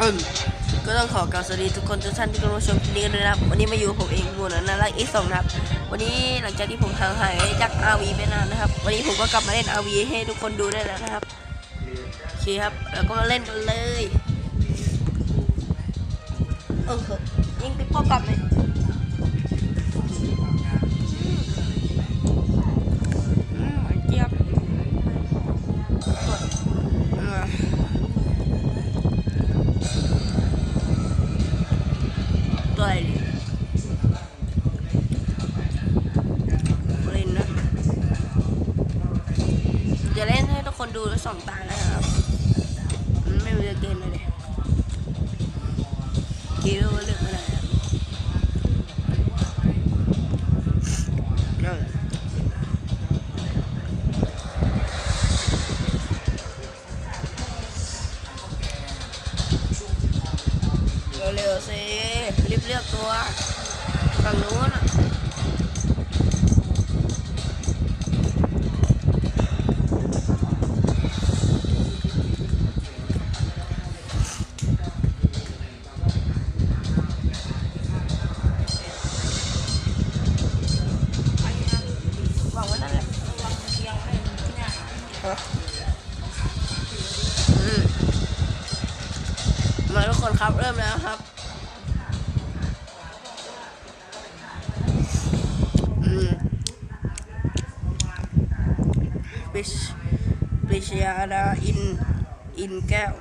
อืมก็ต้องขอกล่าวสวัสดีทุกคนทุกท่านที่กำลังชมคลิปนี้กันด้วยนะครับ วันนี้มาอยู่ผมเองมูนะน่ารักอีสองนะครับ วันนี้หลังจากที่ผมห่างหายจากอาวีไปนานนะครับ วันนี้ผมก็กลับมาเล่นอาวีให้ทุกคนดูได้แล้วนะครับโอเคครับแล้วก็มาเล่นกันเลยเออยิงปิ๊กป้อกลับเลย ดูแล้วสองตานะครับ มันไม่รู้จะเกมอะไรเลยเกม คนครับ เริ่มแล้วครับปิชปิชยาดาอิน อินแก้ว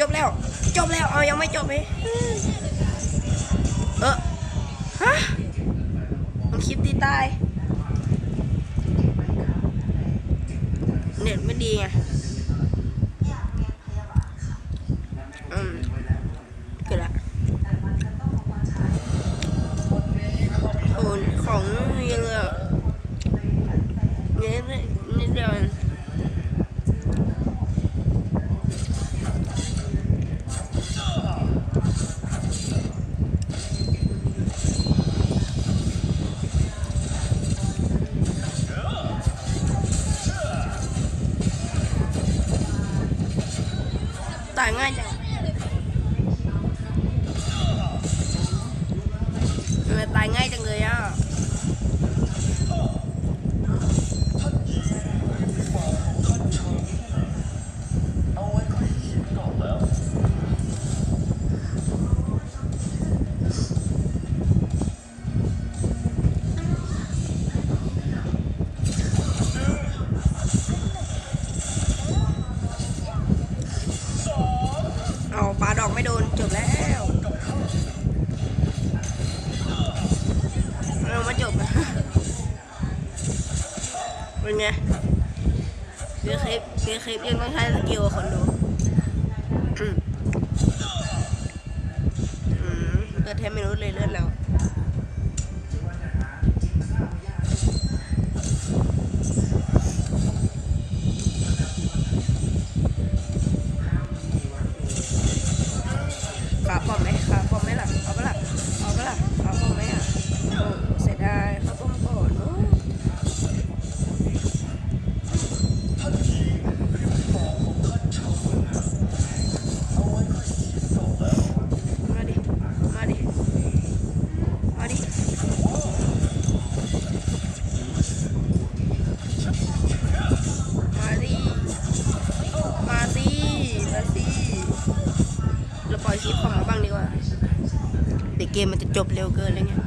จบแล้ว จบแล้วเอายังไม่จบไหมเออฮะมันคลิปตีตาย เน็ตไม่ดีไง เลือดแทบไม่รู้เลยเลือดเรา จบเร็วเกินอะไรเงี้ย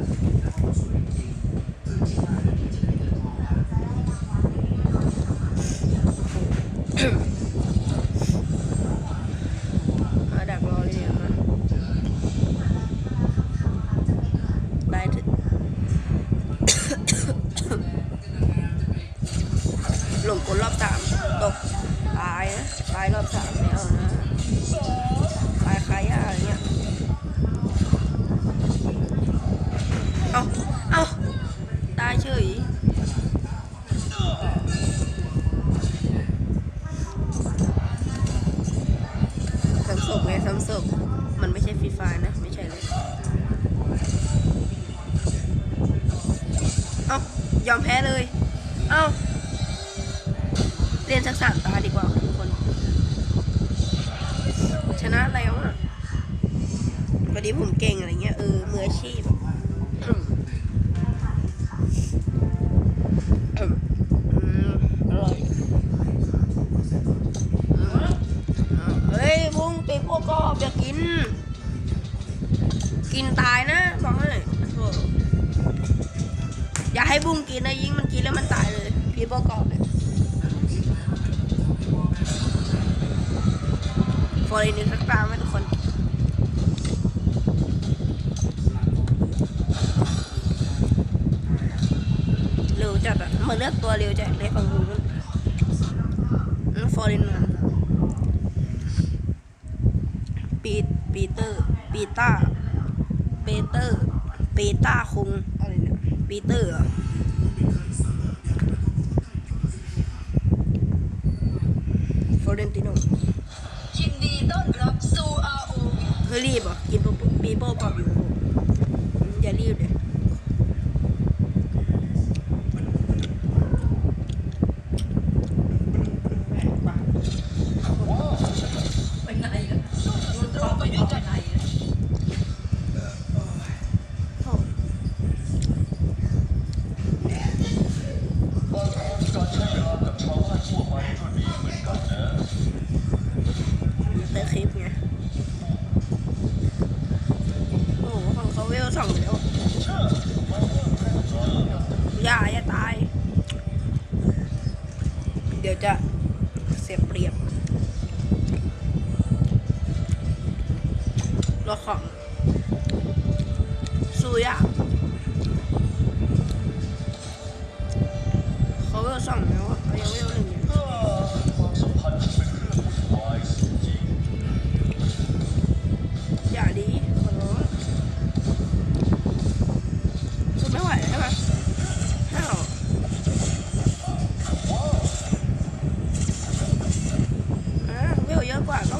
เอายอมแพ้เลย เอาเรียนสักสามตาดีกว่าทุกคน ชนะแล้วอะพอดีผมเก่งอะไรเงี้ยเออมืออาชีพ ให้บุ้งกินนะยิ่งมันกินแล้วมันตายเลย พี่บอกก่อนเลยฟอร์เรนสักตามไหมทุกคนเร็วจัดอะมาเลือกตัวเร็วจัดเลยฝั่งนู้นฟอร์เรนมันปีปีเตอร์ปีต้าเปเตอร์เปต้าคง ปีเตอร์เหรอฟอเรนติโนยินดีต้อนรับสู่ ROV เฮ้ยรีบเหรอะกินปุ๊บปีโป้ปอบอยู่อย่ารีบเลย Quả bóng.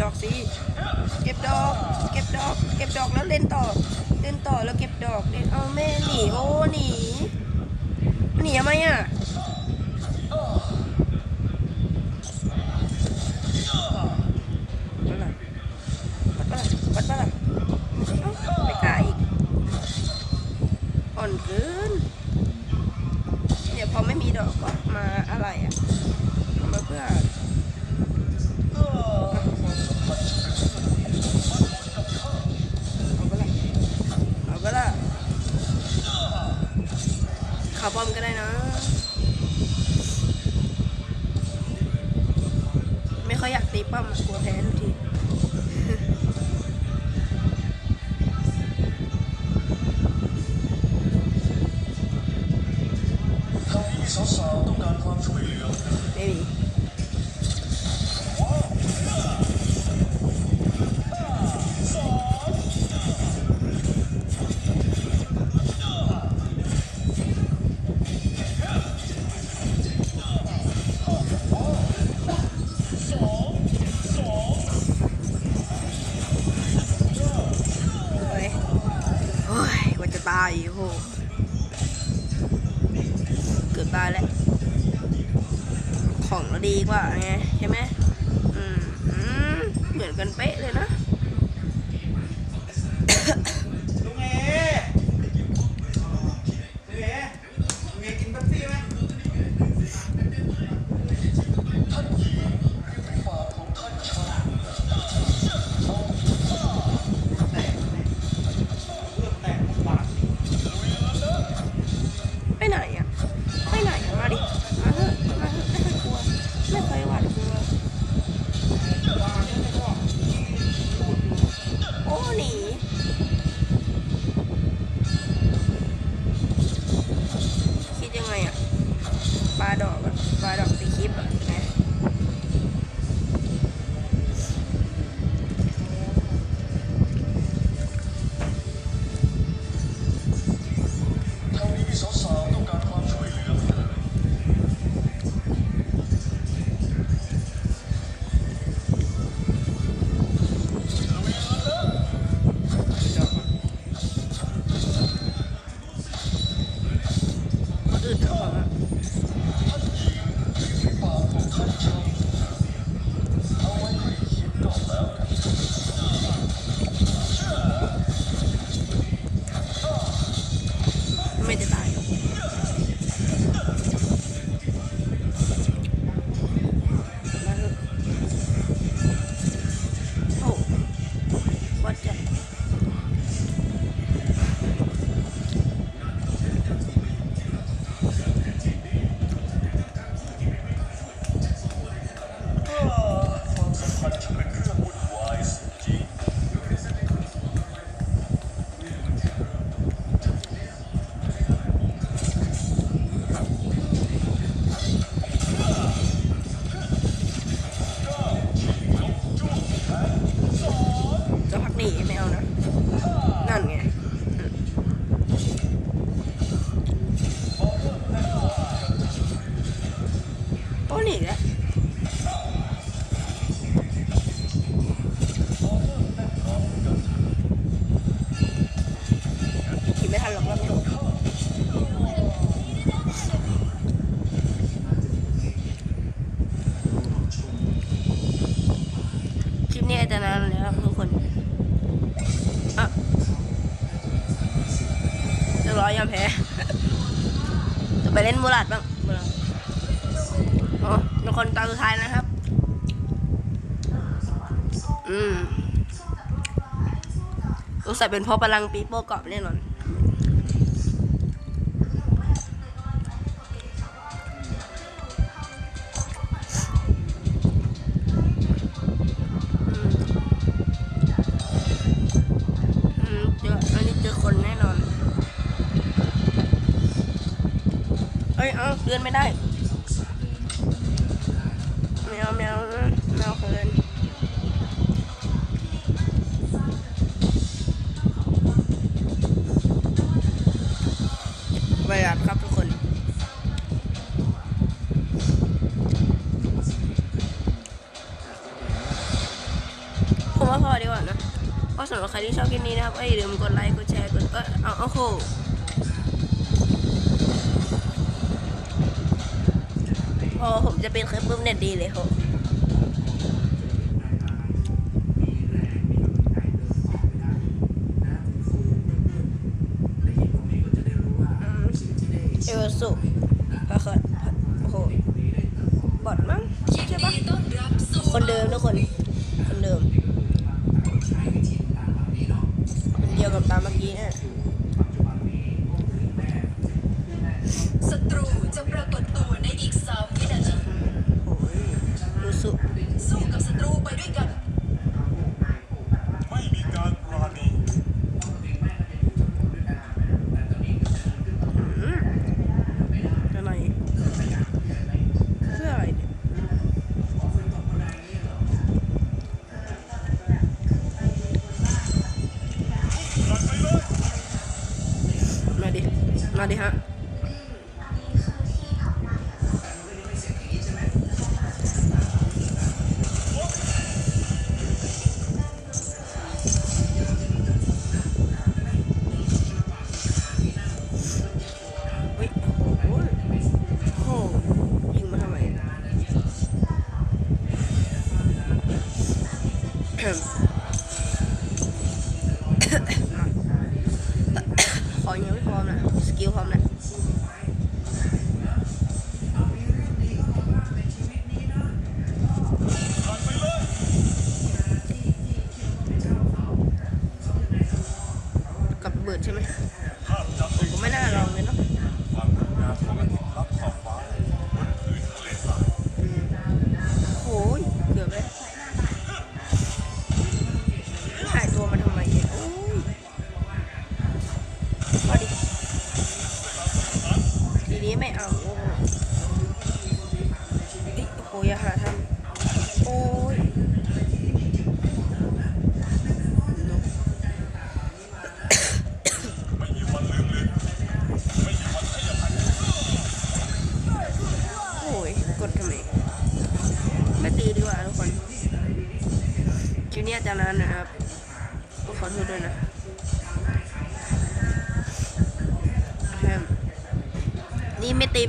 ดอกสิเก็บดอก เก็บดอก เก็บดอกแล้วเล่นต่อ เล่นต่อแล้วเก็บดอกเล่นเอาแม่หนีโอ้หนีหนีทำไมอะ ตีป้อมกลัวแพ้ทุกทีไม่มี gần bé lên đó. ไม่ทันหรอกคลิปนี้อาจจะนานแล้วทุกคนอะจะรอยอมแพ้จะไปเล่นมูลัดบ้างมูลัดอ๋อทุกคนตาสุดท้ายนะครับ อืมรู้สึกเป็นเพราะพลังปีโป้กรอบแน่นอน อ้ย เอาเดินไม่ได้แมวแมวแมวเขินไปรับครับทุกคนผมว่าพอดีกว่านะก็สำหรับใครที่ชอบคลิปนี้นะครับอย่าลืมกดไลค์ กดแชร์ กดเออเอาเอาโค พอผมจะเป็นเคยปุ๊บเน็ตดีเลยโหเอวสุพระเคิดโอ้โหบอดมั้งใช่ปะคนเดิมทุกคน คนเดิมเดียวกับตามเมื่อกี้เนี่ย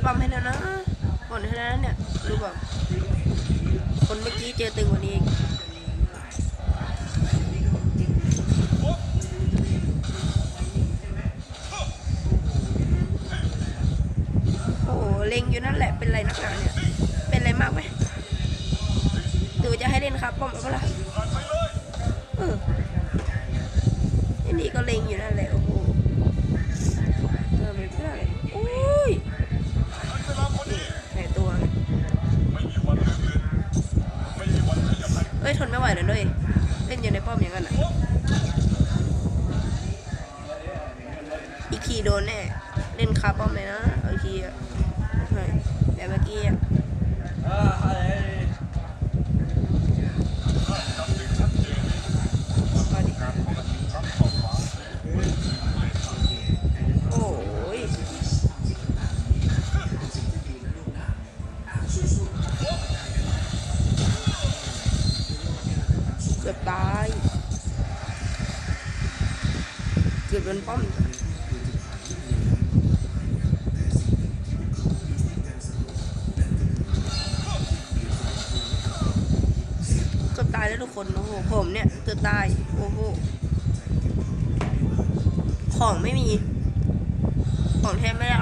ปั๊มให้แล้วนะหมดให้แล้วเนี่ยรู้ป่ะคนเมื่อกี้เจอตึงกว่านี้ บโดนป้อมเกือบตายแล้วทุกคน โอ้โห ผมเนี่ยเกือบตาย โอ้โห ของไม่มี ของแทบไม่ได้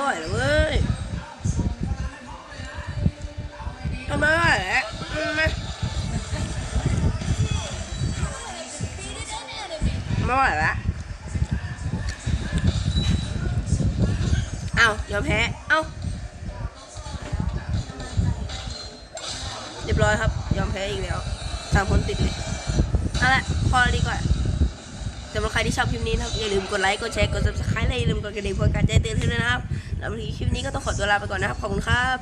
ทนไม่ไหวแล้วเว้ยทนไม่ไหล้วอืมาไม่ไหวแล้วเอายอมแพ้เอาเรียบร้อยครับ ยอมแพ้อีกแล้วสามคนติดเลยเอาละพอดีกว่าสำหรับใครที่ชอบคลิปนี้นะครับ อย่าลืมกดไลค์ กดแชร์ กด subscribe และอย่าลืมกดกระดิ่งเพื่อการแจ้งเตือนให้ด้วยนะครับ แล้ววันนี้คลิปนี้ก็ต้องขอตัวลาไปก่อนนะครับ ขอบคุณครับ